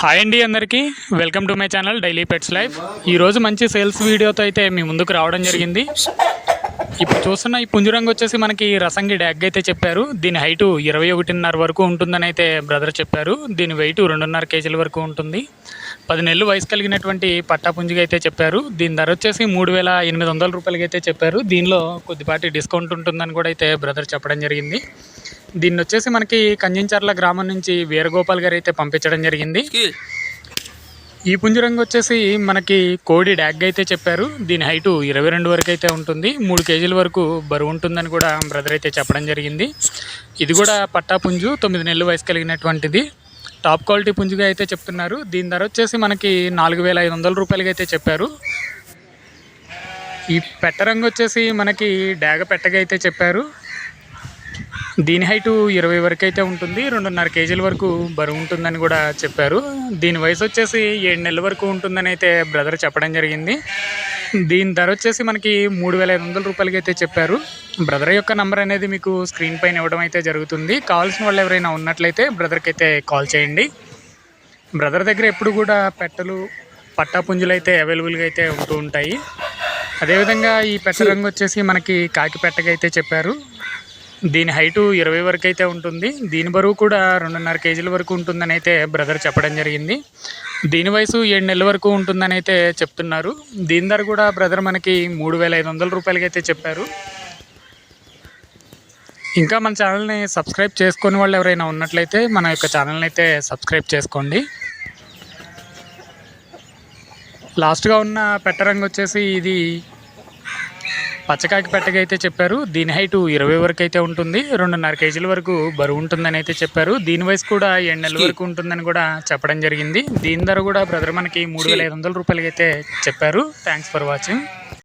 Hi అండి అందరికీ. Welcome to my channel Daily Pets Life ఈరోజు మంచి సేల్స్ వీడియోతో అయితే మీ ముందుకు రావడం జరిగింది. ఇప్పుడు చూస్తున్న ఈ పుంజురంగు వచ్చేసి మనకి రసంగి డ్యాగ్ అయితే చెప్పారు. దీని హైటు ఇరవై ఒకటిన్నర వరకు ఉంటుందని అయితే బ్రదర్ చెప్పారు. దీని వెయిట్ రెండున్నర కేజీల వరకు ఉంటుంది. పది నెలలు వయసు కలిగినటువంటి పట్టా పుంజుగా అయితే చెప్పారు. దీని ధర వచ్చేసి మూడు వేల ఎనిమిది వందల రూపాయలకి అయితే చెప్పారు. దీనిలో కొద్దిపాటి డిస్కౌంట్ ఉంటుందని కూడా అయితే బ్రదర్ చెప్పడం జరిగింది. దీన్ని వచ్చేసి మనకి కంజించర్ల గ్రామం నుంచి వీరగోపాల్ గారు అయితే పంపించడం జరిగింది. ఈ పుంజరంగు వచ్చేసి మనకి కోడి డ్యాగ్ అయితే చెప్పారు. దీని హైటు ఇరవై రెండు వరకు అయితే ఉంటుంది. మూడు కేజీల వరకు బరువు ఉంటుందని కూడా బ్రదర్ అయితే చెప్పడం జరిగింది. ఇది కూడా పట్టా పుంజు తొమ్మిది నెలలు వయసు కలిగినటువంటిది. టాప్ క్వాలిటీ పుంజుగా అయితే చెప్తున్నారు. దీని ధర వచ్చేసి మనకి నాలుగు వేల ఐదు వందల రూపాయలకి అయితే చెప్పారు. ఈ పెట్ట రంగు వచ్చేసి మనకి డాగ పెట్టగా అయితే చెప్పారు. దీని హైటు ఇరవై వరకు అయితే ఉంటుంది. రెండున్నర కేజీల వరకు బరువు ఉంటుందని కూడా చెప్పారు. దీని వయసు వచ్చేసి ఏడు నెలల వరకు ఉంటుందని అయితే బ్రదర్ చెప్పడం జరిగింది. దీని ధర వచ్చేసి మనకి మూడు వేల ఐదు వందల రూపాయలకి అయితే చెప్పారు. బ్రదర్ యొక్క నంబర్ అనేది మీకు స్క్రీన్ పైన ఇవ్వడం అయితే జరుగుతుంది. కావాల్సిన వాళ్ళు ఎవరైనా ఉన్నట్లయితే బ్రదర్కి అయితే కాల్ చేయండి. బ్రదర్ దగ్గర ఎప్పుడు కూడా పెట్టలు పట్టా పుంజులు అయితే అవైలబుల్గా అయితే ఉంటూ ఉంటాయి. అదేవిధంగా ఈ పెట్ట రంగు వచ్చేసి మనకి కాకి పెట్టగా అయితే చెప్పారు. దీని హైటు ఇరవై వరకు అయితే ఉంటుంది. దీని బరువు కూడా రెండున్నర కేజీల వరకు ఉంటుందని అయితే బ్రదర్ చెప్పడం జరిగింది. దీని వయసు ఏడు నెలల వరకు ఉంటుందని అయితే చెప్తున్నారు. దీని ధర కూడా బ్రదర్ మనకి మూడు వేల ఐదు వందల రూపాయలకి అయితే చెప్పారు. ఇంకా మన ఛానల్ని సబ్స్క్రైబ్ చేసుకుని వాళ్ళు ఎవరైనా ఉన్నట్లయితే మన యొక్క ఛానల్ని అయితే సబ్స్క్రైబ్ చేసుకోండి. లాస్ట్గా ఉన్న పెట్టరంగు వచ్చేసి ఇది పచ్చకాకి పెట్టగా అయితే చెప్పారు. దీని హైటు ఇరవై వరకు అయితే ఉంటుంది. రెండున్నర కేజీల వరకు బరువు ఉంటుందని అయితే చెప్పారు. దీని వయసు కూడా ఏడు నెలల వరకు ఉంటుందని కూడా చెప్పడం జరిగింది. దీని ధర కూడా బ్రదర్ మనకి మూడు వేల ఐదు వందల రూపాయలకి అయితే చెప్పారు. Thanks for watching